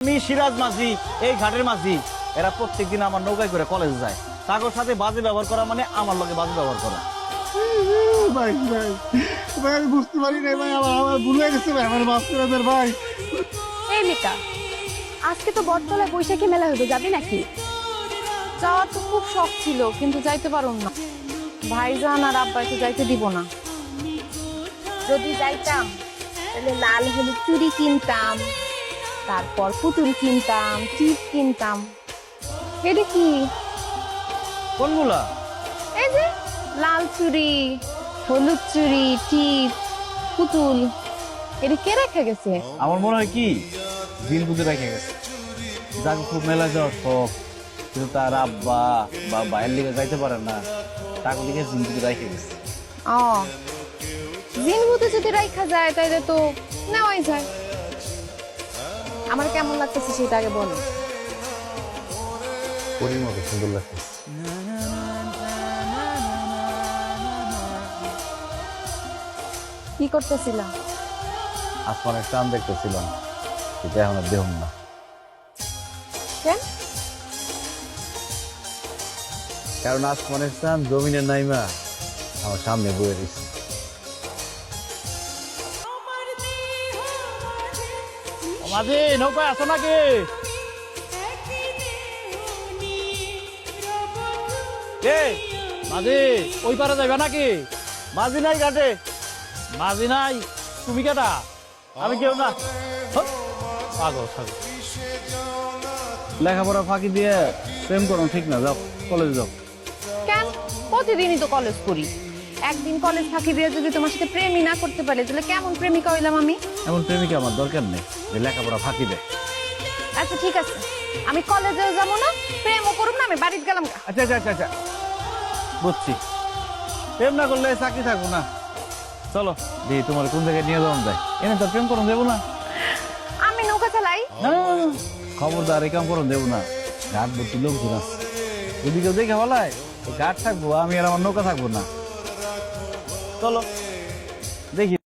আমি সিরাজ মাঝি এই ঘাটের মাঝি। এরা প্রত্যেকদিন আমার নৌকায় করে কলেজ যায়। তাদের সাথে বাজে ব্যবহার করা মানে আমার লগে বাজে ব্যবহার করা। ভাই ভাই ভাই আমি বুঝতে পারি না ভাই আমার আমার ভুল হয়ে গেছে ভাই আমার মাফ করে দেন ভাই। এই আজকে তো বটতলায় বৈশাখী মেলা হইবে যাবি নাকি? যাওয়ার তো খুব শখ ছিল কিন্তু যাইতে পারুম না। ভাইজান আর আব্বাই তো যাইতে দিব না। যদি যাইতাম তাহলে লাল হলুদ চুড়ি কিনতাম। তারপর পুতুল কিনতাম টিপ কিনতাম। এটা কি? কোনগুলা? এই যে লাল চুড়ি হলুদ চুড়ি টিপ পুতুল। এটা কে রেখে গেছে? আমার মনে হয় কি? দিন বুঝে রেখে গেছে। যাকে খুব মেলা যাওয়ার শখ। কিন্তু তার আব্বা বা বাইরের লিগে যাইতে পারে না। তাকে লিগে দিন বুঝে রেখে গেছে। ও। জিনবুতে যদি রাখা যায় তাইলে তো নেওয়াই যায়। আমার কেমন লাগতেছে সেটা আগে বলো। পরির মতো সুন্দর লাগছে কি করতেছিলাম? আসমানের চান দেখতেছিলাম এটা এখন দেহম না। কেন? কারণ আসমানের চান জমিনের নাইমা আমার সামনে বয়ে দিচ্ছে মাঝি নৌকায় আছো নাকি? কে? মাঝি ওই পারে যাবে নাকি? মাঝি নাই ঘাটে। মাঝি নাই? তুমি কেটা? আমি কেউ না? পাগল পাগল। লেখাপড়া ফাঁকি দিয়ে প্রেম করো ঠিক না? যাও কলেজে যাও। কেন? প্রতিদিনই তো কলেজ করি। একদিন কলেজ ফাঁকি দিয়ে যদি তোমার সাথে প্রেমই না করতে পারে তাহলে কেমন প্রেমিকা হইলাম আমি? এমন প্রেমিকা আমার দরকার নেই যে লেখাপড়া ফাঁকি দেয়। আচ্ছা ঠিক আছে। আমি কলেজেও যাব না প্রেমও করুম না আমি বাড়িতে গেলাম। গা। আচ্ছা আচ্ছা আচ্ছা আচ্ছা। বুঝছি। প্রেম না করলে চাকরি থাকব না। চলো দি তোমার কোন জায়গায় নিয়ে যাওয়া যায়। এনে তো প্রেম করুন দেবো না। আমি নৌকা চালাই। না, না, না, না। খবরদার এই কাম করুন দেবো না। ঘাট ভর্তি লোকজন আছে। যদি কেউ দেখে বলায় ঘাট থাকব আমি আর আমার নৌকা থাকব না। চলো। দেখি।